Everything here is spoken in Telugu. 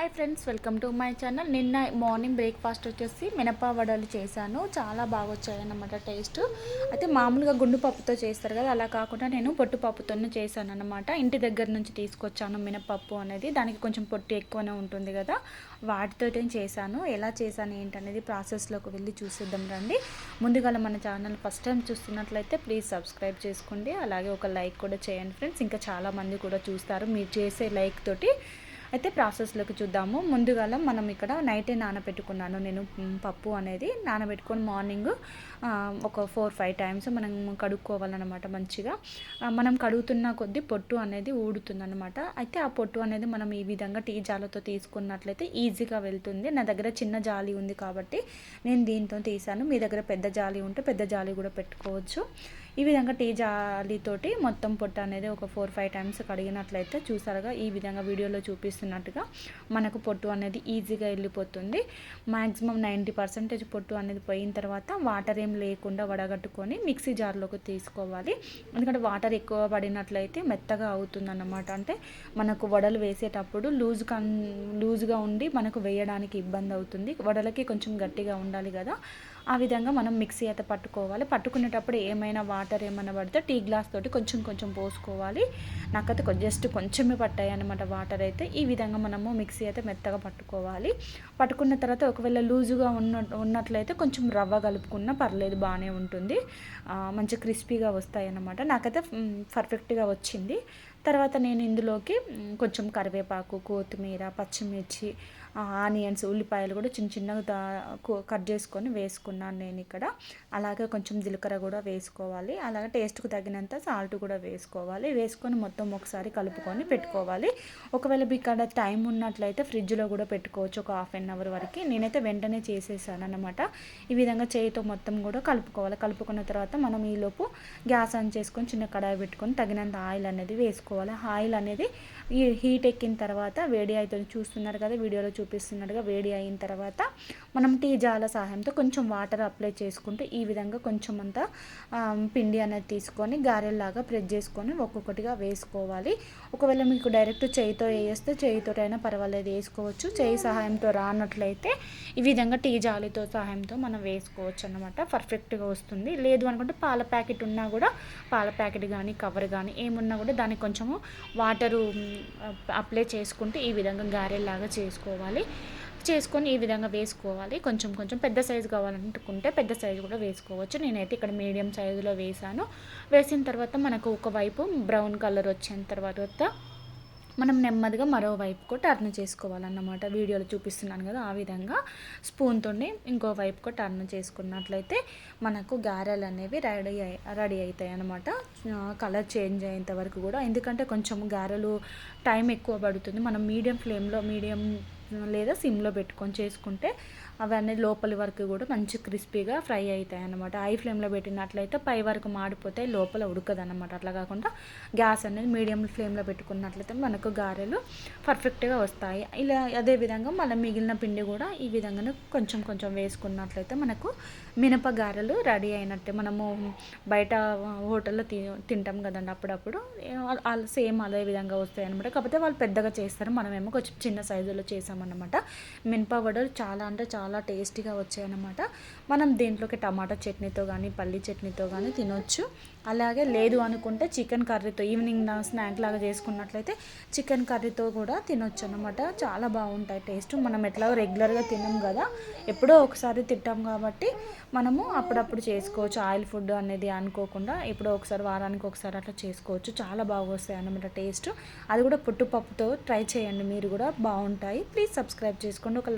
Hi friends welcome to my channel నిన్న మార్నింగ్ బ్రేక్ఫాస్ట్ వచ్చేసి మినప వడలు చేశాను. చాలా బాగా వచ్చాయన్నమాట టేస్ట్ అయితే మామూలుగా గుండు పప్పుతో చేస్తారు కదా అలా కాకుండా నేను పొట్టు పప్పుతోనే చేశాను అనమాట ఇంటి దగ్గర నుంచి తీసుకొచ్చాను మినపప్పు అనేది. దానికి కొంచెం పొట్టు ఎక్కువనే ఉంటుంది కదా వాటితో చేశాను. ఎలా చేశాను ఏంటనేది ప్రాసెస్లోకి వెళ్ళి చూసేద్దాం రండి. ముందుగా మన ఛానల్ ఫస్ట్ టైం చూస్తున్నట్లయితే ప్లీజ్ సబ్స్క్రైబ్ చేసుకోండి. అలాగే ఒక లైక్ కూడా చేయండి ఫ్రెండ్స్ ఇంకా చాలామంది కూడా చూస్తారు. మీరు చేసే లైక్ తోటి అయితే ప్రాసెస్లోకి చూద్దాము. ముందుగా మనం ఇక్కడ నైటే నానబెట్టుకున్నాను. నేను పప్పు అనేది నానబెట్టుకొని మార్నింగ్ ఒక ఫోర్ ఫైవ్ టైమ్స్ మనం కడుక్కోవాలన్నమాట మంచిగా. మనం కడుగుతున్న కొద్దీ పొట్టు అనేది ఊడుతుందన్నమాట. అయితే ఆ పొట్టు అనేది మనం ఈ విధంగా టీ జాలతో తీసుకున్నట్లయితే ఈజీగా వెళ్తుంది. నా దగ్గర చిన్న జాలి ఉంది కాబట్టి నేను దీంతో తీసాను. మీ దగ్గర పెద్ద జాలి ఉంటే పెద్ద జాలి కూడా పెట్టుకోవచ్చు. ఈ విధంగా టీ జాలీతోటి మొత్తం పొట్టు అనేది ఒక ఫోర్ ఫైవ్ టైమ్స్ కడిగినట్లయితే చూసారుగా ఈ విధంగా వీడియోలో చూపిస్తున్నట్టుగా మనకు పొట్టు అనేది ఈజీగా వెళ్ళిపోతుంది. మ్యాక్సిమం నైంటీ పర్సెంటేజ్ పొట్టు అనేది పోయిన తర్వాత వాటర్ ఏం లేకుండా వడగట్టుకొని మిక్సీ జార్లోకి తీసుకోవాలి. ఎందుకంటే వాటర్ ఎక్కువ పడినట్లయితే మెత్తగా అవుతుందన్నమాట. అంటే మనకు వడలు వేసేటప్పుడు లూజ్ కన్ లూజ్గా ఉండి మనకు వేయడానికి ఇబ్బంది అవుతుంది. వడలకి కొంచెం గట్టిగా ఉండాలి కదా. ఆ విధంగా మనం మిక్సీ అయితే పట్టుకోవాలి. పట్టుకునేటప్పుడు ఏమైనా వాటర్ ఏమైనా పడితే టీ గ్లాస్ తోటి కొంచెం కొంచెం పోసుకోవాలి. నాకైతే జస్ట్ కొంచెమే పట్టాయి అనమాట వాటర్ అయితే. ఈ విధంగా మనము మిక్సీ అయితే మెత్తగా పట్టుకోవాలి. పట్టుకున్న తర్వాత ఒకవేళ లూజుగా ఉన్న ఉన్నట్లయితే కొంచెం రవ్వ కలుపుకున్నా పర్లేదు బాగానే ఉంటుంది. మంచి క్రిస్పీగా వస్తాయి అన్నమాట. నాకైతే పర్ఫెక్ట్గా వచ్చింది. తర్వాత నేను ఇందులోకి కొంచెం కరివేపాకు కొత్తిమీర పచ్చిమిర్చి ఆనియన్స్ ఉల్లిపాయలు కూడా చిన్న చిన్నగా కట్ చేసుకొని వేసుకున్నాను నేను ఇక్కడ. అలాగే కొంచెం జీలకర్ర కూడా వేసుకోవాలి. అలాగే టేస్ట్కు తగినంత సాల్ట్ కూడా వేసుకోవాలి. వేసుకొని మొత్తం ఒకసారి కలుపుకొని పెట్టుకోవాలి. ఒకవేళ మీకు ఇక్కడ టైం ఉన్నట్లయితే ఫ్రిడ్జ్లో కూడా పెట్టుకోవచ్చు ఒక హాఫ్ అన్ అవర్ వరకు. నేనైతే వెంటనే చేసేసాను అనమాట ఈ విధంగా చేయితో మొత్తం కూడా కలుపుకోవాలి. కలుపుకున్న తర్వాత మనం ఈలోపు గ్యాస్ ఆన్ చేసుకొని చిన్న కడాయి పెట్టుకొని తగినంత ఆయిల్ అనేది వేసుకోవాలి. ఆయిల్ అనేది ఈ హీట్ ఎక్కిన తర్వాత వేడి అవుతుంది చూస్తున్నారు కదా వీడియోలో చూపిస్తున్నట్టుగా వేడి అయిన తర్వాత మనం టీ జాల సహాయంతో కొంచెం వాటర్ అప్లై చేసుకుంటూ ఈ విధంగా కొంచెం అంతా పిండి అనేది తీసుకొని గారెల్లాగా ప్రెస్ చేసుకొని ఒక్కొక్కటిగా వేసుకోవాలి. ఒకవేళ మీకు డైరెక్ట్ చేయితో వేస్తే చేయితో అయినా పర్వాలేదు వేసుకోవచ్చు. చేయి సహాయంతో రానట్లయితే ఈ విధంగా టీ జాలితో సహాయంతో మనం వేసుకోవచ్చు అనమాట పర్ఫెక్ట్గా వస్తుంది. లేదు అనుకుంటే పాల ప్యాకెట్ ఉన్నా కూడా పాల ప్యాకెట్ కానీ కవర్ కానీ ఏమున్నా కూడా దానికి కొంచెం కొంచెము వాటరు అప్లై చేసుకుంటే ఈ విధంగా గారెలాగా చేసుకోవాలి. చేసుకొని ఈ విధంగా వేసుకోవాలి. కొంచెం కొంచెం పెద్ద సైజు కావాలనుకుంటే పెద్ద సైజు కూడా వేసుకోవచ్చు. నేనైతే ఇక్కడ మీడియం సైజులో వేసాను వేసిన తర్వాత మనకు ఒకవైపు బ్రౌన్ కలర్ వచ్చిన తర్వాత మనం నెమ్మదిగా మరోవైపుకు టర్న్ చేసుకోవాలన్నమాట. వీడియోలో చూపిస్తున్నాను కదా ఆ విధంగా స్పూన్తో ఇంకో వైపుకు టర్న్ చేసుకున్నట్లయితే మనకు గారెలు అనేవి రెడీ అయి రెడీ అవుతాయి అనమాట కలర్ చేంజ్ అయ్యేంత వరకు కూడా. ఎందుకంటే కొంచెం గారెలు టైం ఎక్కువ పడుతుంది. మనం మీడియం ఫ్లేమ్లో మీడియం లేదా సిమ్లో పెట్టుకొని చేసుకుంటే అవన్నీ లోపలి వరకు కూడా మంచి క్రిస్పీగా ఫ్రై అవుతాయి అనమాట హై ఫ్లేమ్లో పెట్టినట్లయితే పై వరకు మాడిపోతాయి లోపల ఉడకదు అనమాట అట్లా కాకుండా గ్యాస్ అనేది మీడియం ఫ్లేమ్లో పెట్టుకున్నట్లయితే మనకు గారెలు పర్ఫెక్ట్గా వస్తాయి. ఇలా అదే విధంగా మళ్ళీ మిగిలిన పిండి కూడా ఈ విధంగానే కొంచెం కొంచెం వేసుకున్నట్లయితే మనకు మినప గారెలు రెడీ అయినట్టే. మనము బయట హోటల్లో తి తింటాం కదండి అప్పుడప్పుడు. సేమ్ అదే విధంగా వస్తాయి అనమాట కాకపోతే వాళ్ళు పెద్దగా చేస్తారు. మనమేమో కొంచెం చిన్న సైజులో చేసామన్నమాట. మినప వడలు చాలా అంటే చాలా చాలా టేస్టీగా వచ్చాయన్నమాట. మనం దీంట్లోకి టమాటా చట్నీతో కానీ పల్లి చట్నీతో కానీ తినొచ్చు. అలాగే లేదు అనుకుంటే చికెన్ కర్రీతో ఈవినింగ్ నా స్నాక్ లాగా చేసుకున్నట్లయితే చికెన్ కర్రీతో కూడా తినొచ్చు అనమాట చాలా బాగుంటాయి టేస్ట్. మనం ఎట్లా రెగ్యులర్గా తినం కదా ఎప్పుడో ఒకసారి తింటాం కాబట్టి మనము అప్పుడప్పుడు చేసుకోవచ్చు. ఆయిల్ ఫుడ్ అనేది అనుకోకుండా ఎప్పుడో ఒకసారి వారానికి ఒకసారి అట్లా చేసుకోవచ్చు. చాలా బాగా వస్తాయి అనమాట టేస్ట్. అది కూడా పుట్టుపప్పుతో ట్రై చేయండి. మీరు కూడా బాగుంటాయి. ప్లీజ్ సబ్స్క్రైబ్ చేసుకోండి. ఒక